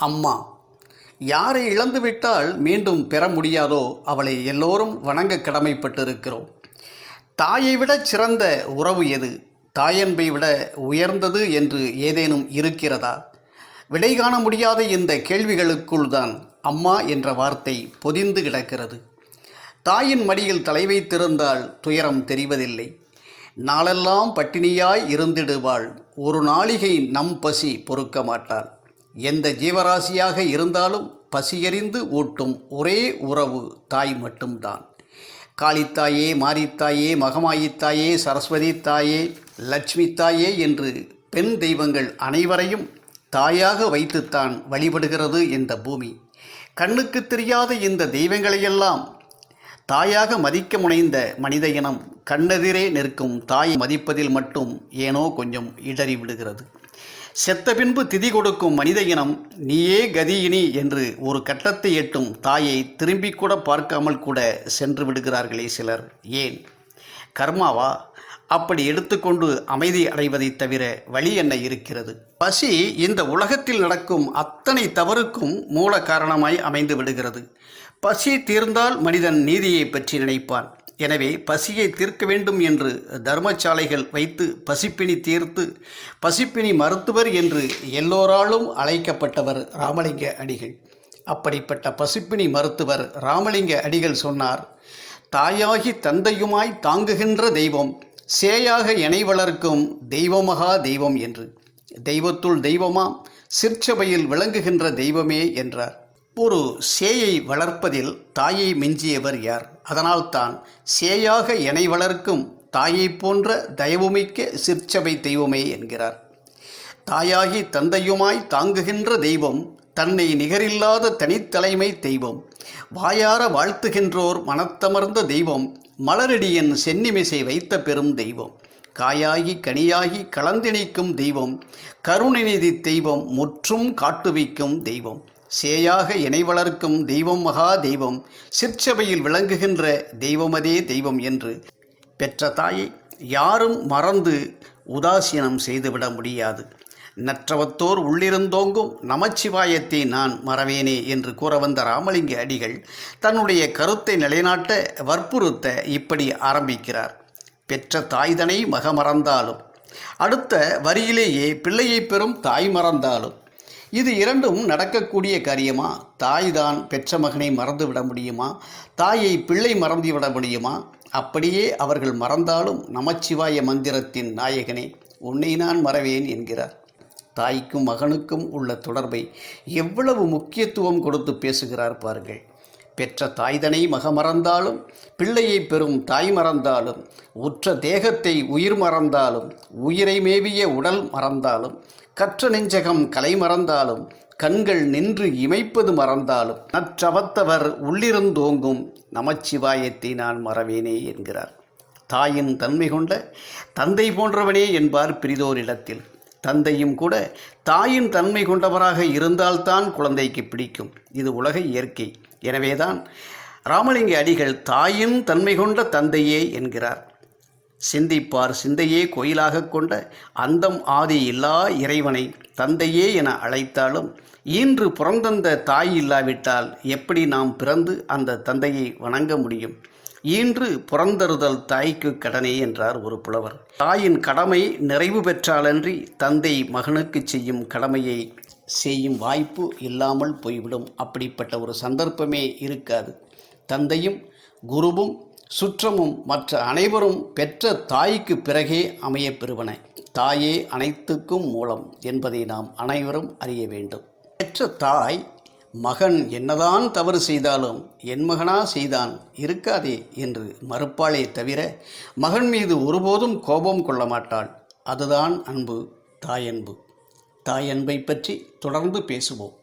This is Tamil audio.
அம்மா யாரை இழந்துவிட்டால் மீண்டும் பெற முடியாதோ அவளை எல்லோரும் வணங்க கடமைப்பட்டிருக்கிறோம். தாயை விட சிறந்த உறவு எது? தாயன்பை விட உயர்ந்தது என்று ஏதேனும் இருக்கிறதா? விடை காண முடியாத இந்த கேள்விகளுக்குள் தான் அம்மா என்ற வார்த்தை பொதிந்து கிடக்கிறது. தாயின் மடியில் தலை வைத்திருந்தால் துயரம் தெரிவதில்லை. நாளெல்லாம் பட்டினியாய் இருந்திடுவாள். ஒரு நாளிகை நம் பசி பொறுக்க மாட்டாள். எந்த ஜீவராசியாக இருந்தாலும் பசியறிந்து ஊட்டும் ஒரே உறவு தாய் மட்டும்தான். காளித்தாயே மாரித்தாயே மகமாயித்தாயே சரஸ்வதி தாயே லட்சுமி தாயே என்று பெண் தெய்வங்கள் அனைவரையும் தாயாக வைத்துத்தான் வழிபடுகிறது இந்த பூமி. கண்ணுக்கு தெரியாத இந்த தெய்வங்களையெல்லாம் தாயாக மதிக்க முனைந்த மனித இனம் கண்ணெதிரே நிற்கும் தாய் மதிப்பதில் மட்டும் ஏனோ கொஞ்சம் இடறி விடுகிறது. செத்த பின்பு திதி கொடுக்கும் மனித இனம் நீயே கதியினி என்று ஒரு கட்டத்தை எட்டும் தாயை திரும்பி கூட பார்க்காமல் கூட சென்று விடுகிறார்களே சிலர். ஏன்? கர்மாவா? அப்படி எடுத்துக்கொண்டு அமைதி அடைவதைத் தவிர வழி என்ன இருக்கிறது? பசி இந்த உலகத்தில் நடக்கும் அத்தனை தவறுக்கும் மூல காரணமாய் அமைந்து விடுகிறது. பசி தீர்ந்தால் மனிதன் நீதியை பற்றி நினைப்பான். எனவே பசியை தீர்க்க வேண்டும் என்று தர்மசாலைகள் வைத்து பசிப்பினி தீர்த்து பசிப்பினி மருத்துவர் என்று எல்லோராலும் அழைக்கப்பட்டவர் ராமலிங்க அடிகள். அப்படிப்பட்ட பசிப்பினி மருத்துவர் ராமலிங்க அடிகள் சொன்னார் தாயாகி தந்தையுமாய் தாங்குகின்ற தெய்வம் சேயாக இணை வளர்க்கும் தெய்வமகா தெய்வம் என்று. தெய்வத்துள் தெய்வமாம் சிற்சபையில் விளங்குகின்ற தெய்வமே என்றார். ஒரு சேயை வளர்ப்பதில் தாயை மிஞ்சியவர் யார்? அதனால்தான் சேயாக இணை வளர்க்கும் தாயைப் போன்ற தயவுமிக்க சிற்சபை தெய்வமே என்கிறார். தாயாகி தந்தையுமாய் தாங்குகின்ற தெய்வம் தன்னை நிகரில்லாத தனித்தலைமை தெய்வம் வாயார வாழ்த்துகின்றோர் மனத்தமர்ந்த தெய்வம் மலரடியின் சென்னிமிசை வைத்த பெரும் தெய்வம் காயாகி கனியாகி கலந்திணைக்கும் தெய்வம் கருணைநிதி தெய்வம் முற்றும் காட்டுவிக்கும் தெய்வம். சேயாக இணை வளர்க்கும் தெய்வம் மகா தெய்வம் சிற்சபையில் விளங்குகின்ற தெய்வமதே தெய்வம் என்று பெற்ற தாயை யாரும் மறந்து உதாசீனம் செய்துவிட முடியாது. நற்றவத்தோர் உள்ளிருந்தோங்கும் நமச்சிவாயத்தை நான் மறவேனே என்று கூற வந்த ராமலிங்க அடிகள் தன்னுடைய கருத்தை நிலைநாட்ட வற்புறுத்த இப்படி ஆரம்பிக்கிறார். பெற்ற தாய்தனை மக மறந்தாலும் அடுத்த வரியிலேயே பிள்ளையை பெறும் தாய் மறந்தாலும் இது இரண்டும் நடக்கக்கூடிய காரியமா? தாய் தான் பெற்ற மகனை மறந்துவிட முடியுமா? தாயை பிள்ளை மறந்துவிட முடியுமா? அப்படியே அவர்கள் மறந்தாலும் நமச்சிவாய மந்திரத்தின் நாயகனே உன்னை நான் மறவேன் என்கிறார். தாய்க்கும் மகனுக்கும் உள்ள தொடர்பை எவ்வளவு முக்கியத்துவம் கொடுத்து பேசுகிறார் பாருங்கள். பெற்ற தாய்தனை மக மறந்தாலும் பிள்ளையை பெறும் தாய் மறந்தாலும் உற்ற தேகத்தை உயிர் மறந்தாலும் உயிரை மேவிய உடல் மறந்தாலும் கற்ற நெஞ்சகம் கலை மறந்தாலும் கண்கள் நின்று இமைப்பது மறந்தாலும் நற்றவத்தவர் உள்ளிருந்தோங்கும் நமச்சிவாயத்தை நான் மறவேனே என்கிறார். தாயின் தன்மை கொண்ட தந்தை போன்றவனே என்பார் பிரிதோரிடத்தில் தந்தையும் கூட தாயின் தன்மை கொண்டவராக இருந்தால்தான் குழந்தைக்கு பிடிக்கும். இது உலக இயற்கை. எனவேதான் ராமலிங்க அடிகள் தாயின் தன்மை கொண்ட தந்தையே என்கிறார். சிந்திப்பார் சிந்தையே கோயிலாக கொண்ட அந்தம் ஆதி இல்லா இறைவனை தந்தையே என அழைத்தாலும் ஈன்று பிறந்தந்த தாய் இல்லாவிட்டால் எப்படி நாம் பிறந்து அந்த தந்தையை வணங்க முடியும்? ஈன்று புறந்தருதல் தாய்க்கு கடனே என்றார் ஒரு புலவர். தாயின் கடமை நிறைவு பெற்றாலன்றி தந்தை மகனுக்கு செய்யும் கடமையை செய்யும் வாய்ப்பு இல்லாமல் போய்விடும். அப்படிப்பட்ட ஒரு சந்தர்ப்பமே இருக்காது. தந்தையும் குருவும் சுற்றமும் மற்ற அனைவரும் பெற்ற தாய்க்கு பிறகே அமையப்பெறுவன தாயே அனைத்துக்கும் மூலம் என்பதை நாம் அனைவரும் அறிய வேண்டும். பெற்ற தாய் மகன் என்னதான் தவறு செய்தாலும் என் மகனா செய்தான் இருக்காதே என்று மறுப்பாளே தவிர மகன் மீது ஒருபோதும் கோபம் கொள்ள மாட்டாள். அதுதான் அன்பு தாயன்பு. தாய் அன்பை பற்றி தொடர்ந்து பேசுவோம்.